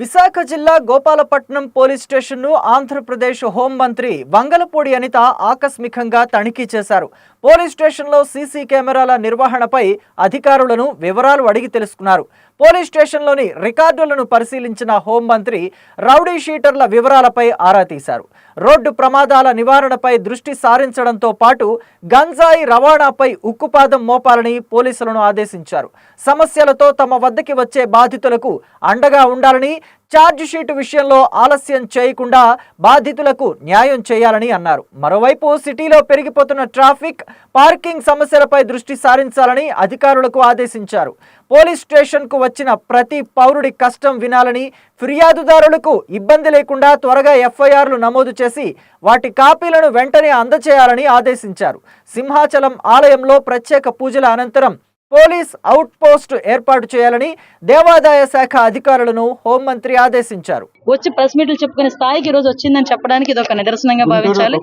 విశాఖ జిల్లా గోపాలపట్నం పోలీస్ స్టేషన్ను ఆంధ్రప్రదేశ్ హోంమంత్రి వంగలపూడి అనిత ఆకస్మికంగా తనిఖీ చేశారు. పోలీస్ స్టేషన్లో సీసీ కెమెరాల నిర్వహణపై అధికారులను వివరాలు అడిగి తెలుసుకున్నారు. పోలీస్ స్టేషన్లోని రికార్డులను పరిశీలించిన హోంమంత్రి రౌడీ షీటర్ల వివరాలపై ఆరా తీశారు. రోడ్డు ప్రమాదాల నివారణపై దృష్టి సారించడంతో పాటు గంజాయి రవాణాపై ఉక్కుపాదం మోపాలని పోలీసులను ఆదేశించారు. సమస్యలతో తమ వద్దకి వచ్చే బాధితులకు అండగా ఉండాలని ఛార్జ్ విషయంలో ఆలస్యం చేయకుండా బాధితులకు న్యాయం చేయాలని అన్నారు. మరోవైపు సిటీలో పెరిగిపోతున్న ట్రాఫిక్ పార్కింగ్ సమస్యలపై దృష్టి సారించాలని అధికారులకు ఆదేశించారు. పోలీస్ స్టేషన్కు వచ్చిన ప్రతి పౌరుడి కష్టం వినాలని ఫిర్యాదుదారులకు ఇబ్బంది లేకుండా త్వరగా ఎఫ్ఐఆర్లు నమోదు చేసి వాటి కాపీలను వెంటనే అందచేయాలని ఆదేశించారు. సింహాచలం ఆలయంలో ప్రత్యేక పూజల అనంతరం పోలీస్ అవుట్ పోస్ట్ ఏర్పాటు చేయాలని దేవాదాయ శాఖ అధికారులను హోంమంత్రి ఆదేశించారు. వచ్చి ప్రెస్ మీట్లు చెప్పుకునే స్థాయికి ఈ రోజు వచ్చిందని చెప్పడానికి ఇది ఒక నిదర్శనంగా భావించాలి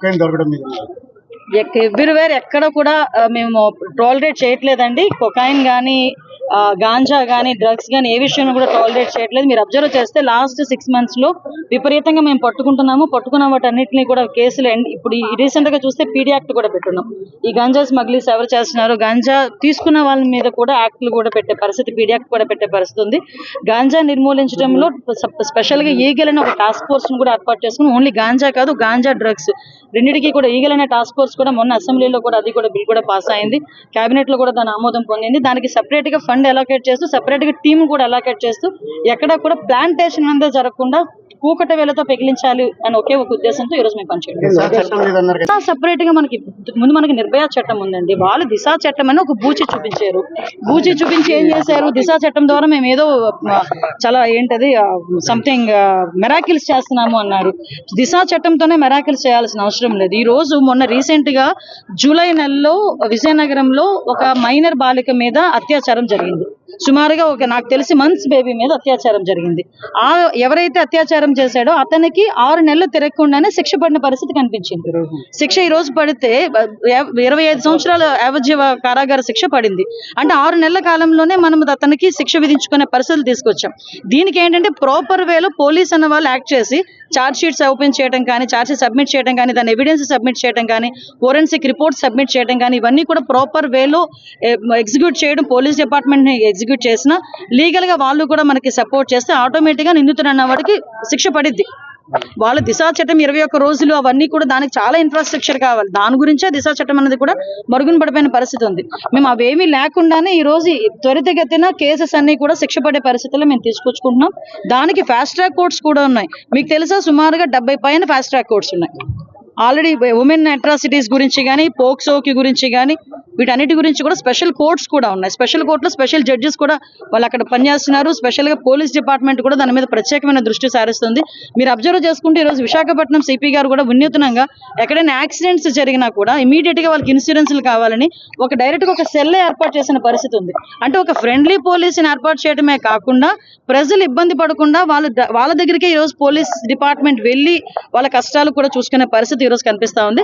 ఎవ్రీవేర్ ఎక్కడ కూడా మేము టాలరేట్ చేయట్లేదండి. కొకాయిన్ కానీ గాంజా కానీ డ్రగ్స్ కానీ ఏ విషయంలో కూడా టాలరేట్ చేయట్లేదు. మీరు అబ్జర్వ్ చేస్తే లాస్ట్ సిక్స్ మంత్స్లో విపరీతంగా మేము పట్టుకుంటున్నాము. పట్టుకున్న వాటన్నిటిని కూడా కేసులు ఇప్పుడు రీసెంట్గా చూస్తే పీడీ యాక్ట్ కూడా పెట్టున్నాం. ఈ గంజా స్మగ్లింగ్స్ ఎవరు చేస్తున్నారు? గంజా తీసుకున్న వాళ్ళ మీద కూడా యాక్ట్లు కూడా పెట్టే పరిస్థితి పీడీ యాక్ట్ కూడా పెట్టే పరిస్థితి ఉంది. గాంజా నిర్మూలించడంలో స్పెషల్గా ఈగల్ అనే ఒక టాస్క్ ఫోర్స్ను కూడా ఏర్పాటు చేసుకుని ఓన్లీ గాంజా కాదు గాంజా డ్రగ్స్ రెండింటికి కూడా ఈగల్ అనే టాస్క్ ఫోర్స్ కూడా మొన్న అసెంబ్లీలో కూడా అది కూడా బిల్ కూడా పాస్ అయింది. కేబినెట్లో కూడా దాని ఆమోదం పొందింది. దానికి సెపరేట్గా ఫండ్ అలోకేట్ చేస్తూ సెపరేట్గా టీమ్ కూడా అలోకేట్ చేస్తూ ఎక్కడ కూడా ప్లాంటేషన్ అనేది జరగకుండా కూకట వేలతో పెగిలించాలి అని ఒకే ఒక ఉద్దేశంతో ఈ రోజు మేము పనిచేయడం. సపరేట్గా మనకి ముందు మనకి నిర్భయ చట్టం ఉందండి. వాళ్ళు దిశా చట్టం అని ఒక బూచి చూపించారు. బూచి చూపించి ఏం చేశారు? దిశా చట్టం ద్వారా మేము ఏదో చాలా ఏంటది సంథింగ్ మెరాకిల్స్ చేస్తున్నాము అన్నారు. దిశా చట్టంతోనే మెరాకిల్స్ చేయాల్సిన అవసరం లేదు. ఈ రోజు మొన్న రీసెంట్గా జూలై నెలలో విజయనగరంలో ఒక మైనర్ బాలిక మీద అత్యాచారం జరిగింది. సుమారుగా ఒక నాకు తెలిసి మంత్స్ బేబీ మీద అత్యాచారం జరిగింది. ఆ ఎవరైతే అత్యాచారం చేశాడో అతనికి ఆరు నెలలు తిరగకుండానే శిక్ష పడిన పరిస్థితి కనిపించింది. శిక్ష ఈ రోజు పడితే ఇరవై ఐదు సంవత్సరాల యావజ్జీవ కారాగార శిక్ష పడింది. అంటే ఆరు నెలల కాలంలోనే మనం అతనికి శిక్ష విధించుకునే పరిస్థితులు తీసుకొచ్చాం. దీనికి ఏంటంటే ప్రాపర్ వేలో పోలీస్ అన్న వాళ్ళు యాక్ట్ చేసి చార్జ్ షీట్స్ ఓపెన్ చేయడం కానీ చార్జ్ షీట్ సబ్మిట్ చేయడం కానీ దాని ఎవిడెన్స్ సబ్మిట్ చేయడం కానీ ఫోరెన్సిక్ రిపోర్ట్ సబ్మిట్ చేయడం కానీ ఇవన్నీ కూడా ప్రాపర్ వేలో ఎగ్జిక్యూట్ చేయడం పోలీస్ డిపార్ట్మెంట్ ఎగ్జిక్యూట్ ఎగ్జిక్యూట్ చేసినా లీగల్గా వాళ్ళు కూడా మనకి సపోర్ట్ చేస్తే ఆటోమేటిక్గా నిందితుడు అన్న వాడికి శిక్ష పడిద్ది. వాళ్ళ దిశా చట్టం ఇరవై ఒక్క రోజులు అవన్నీ కూడా దానికి చాలా ఇన్ఫ్రాస్ట్రక్చర్ కావాలి. దాని గురించే దిశా చట్టం అనేది కూడా మరుగున పడిపోయిన పరిస్థితి ఉంది. మేము అవేమీ లేకుండానే ఈ రోజు త్వరితగతిన కేసెస్ అన్ని కూడా శిక్ష పడే పరిస్థితుల్లో మేము తీసుకొచ్చుకుంటున్నాం. దానికి ఫాస్ట్ ట్రాక్ కోర్ట్స్ కూడా ఉన్నాయి. మీకు తెలుసా సుమారుగా డెబ్బై పైన ఫాస్ట్ ట్రాక్ కోర్ట్స్ ఉన్నాయి. ఆల్రెడీ ఉమెన్ అట్రాసిటీస్ గురించి కానీ పోక్సోకి గురించి కానీ వీటన్నిటి గురించి కూడా స్పెషల్ కోర్ట్స్ కూడా ఉన్నాయి. స్పెషల్ కోర్టులో స్పెషల్ జడ్జెస్ కూడా వాళ్ళు అక్కడ పనిచేస్తున్నారు. స్పెషల్గా పోలీస్ డిపార్ట్మెంట్ కూడా దాని మీద ప్రత్యేకమైన దృష్టి సారిస్తుంది. మీరు అబ్జర్వ్ చేసుకుంటే ఈరోజు విశాఖపట్నం సిపి గారు కూడా వినూత్నంగా ఎక్కడైనా యాక్సిడెంట్స్ జరిగినా కూడా ఇమీడియట్గా వాళ్ళకి ఇన్సూరెన్స్లు కావాలని ఒక డైరెక్ట్గా ఒక సెల్ ఏర్పాటు చేసిన పరిస్థితి ఉంది. అంటే ఒక ఫ్రెండ్లీ పోలీసుని ఏర్పాటు చేయడమే కాకుండా ప్రజలు ఇబ్బంది పడకుండా వాళ్ళ వాళ్ళ దగ్గరికే ఈరోజు పోలీస్ డిపార్ట్మెంట్ వెళ్ళి వాళ్ళ కష్టాలు కూడా చూసుకునే పరిస్థితి ఈరోజు కనిపిస్తా ఉంది.